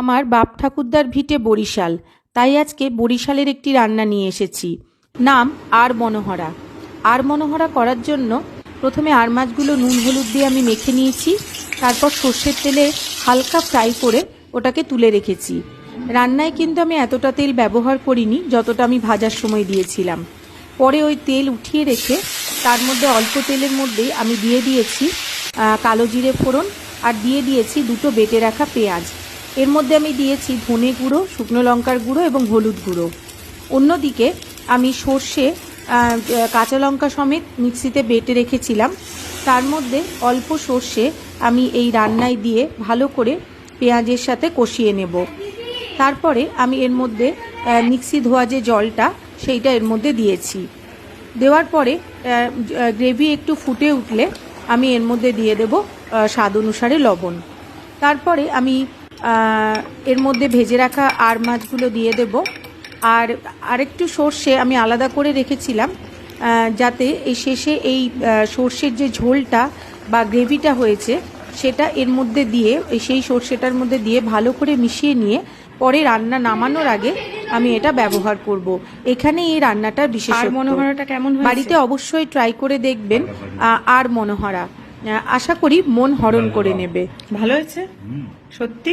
আমার বাপ ঠাকুরদার ভিটে বরিশাল, তাই আজকে বরিশালের একটি রান্না নিয়ে এসেছি। নাম আর মনোহরা। আর মনোহরা করার জন্য প্রথমে আর মাছগুলো নুন হলুদ দিয়ে আমি মেখে নিয়েছি, তারপর সর্ষের তেলে হালকা ফ্রাই করে ওটাকে তুলে রেখেছি। রান্নায় কিন্তু আমি এতটা তেল ব্যবহার করিনি, যতটা আমি ভাজার সময় দিয়েছিলাম। পরে ওই তেল উঠিয়ে রেখে তার মধ্যে অল্প তেলের মধ্যেই আমি দিয়ে দিয়েছি কালো জিরে ফোড়ন, আর দিয়ে দিয়েছি দুটো বেটে রাখা পেঁয়াজ। এর মধ্যে আমি দিয়েছি ধনে গুঁড়ো, শুকনো লঙ্কার গুঁড়ো এবং হলুদ গুঁড়ো। অন্যদিকে আমি সর্ষে কাঁচা লঙ্কা সমেত মিক্সিতে বেটে রেখেছিলাম। তার মধ্যে অল্প সর্ষে আমি এই রান্নায় দিয়ে ভালো করে পেঁয়াজের সাথে কষিয়ে নেব। তারপরে আমি এর মধ্যে মিক্সি ধোয়া যে জলটা, সেইটা এর মধ্যে দিয়েছি। দেওয়ার পরে গ্রেভি একটু ফুটে উঠলে আমি এর মধ্যে দিয়ে দেব স্বাদ অনুসারে লবণ। তারপরে আমি এর মধ্যে ভেজে রাখা আর মাছগুলো দিয়ে দেব। আর আরেকটু সর্ষে আমি আলাদা করে রেখেছিলাম যাতে এই শেষে এই সর্ষের যে ঝোলটা বা গ্রেভিটা হয়েছে সেটা এর মধ্যে দিয়ে সেই সর্ষেটার মধ্যে দিয়ে ভালো করে মিশিয়ে নিয়ে পরে রান্না নামানোর আগে আমি এটা ব্যবহার করব। এখানে এই রান্নাটা বিশেষ মনোহরাটা কেমন বাড়িতে অবশ্যই ট্রাই করে দেখবেন আর মনোহরা। আশা করি মন হরণ করে নেবে। ভালো হয়েছে? সত্যি?